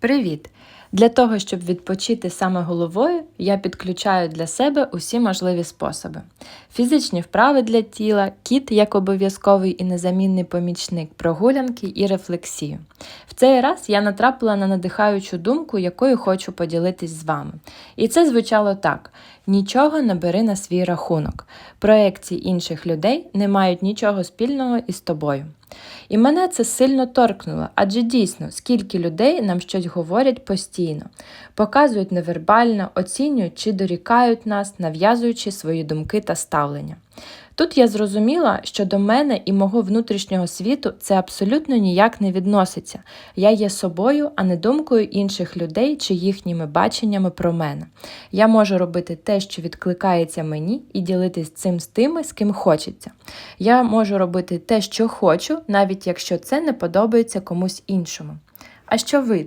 Привіт! Для того, щоб відпочити саме головою, я підключаю для себе усі можливі способи: фізичні вправи для тіла, кіт як обов'язковий і незамінний помічник, прогулянки і рефлексію. В цей раз я натрапила на надихаючу думку, якою хочу поділитись з вами. І це звучало так: нічого не бери на свій рахунок. Проекції інших людей не мають нічого спільного із тобою. І мене це сильно торкнуло, адже дійсно, скільки людей нам щось говорять постійно, показують невербально, оцінюють чи дорікають нас, нав'язуючи свої думки та ставлення. Тут я зрозуміла, що до мене і мого внутрішнього світу це абсолютно ніяк не відноситься. Я є собою, а не думкою інших людей чи їхніми баченнями про мене. Я можу робити те, що відкликається мені, і ділитись цим з тими, з ким хочеться. Я можу робити те, що хочу, навіть якщо це не подобається комусь іншому. А що ви?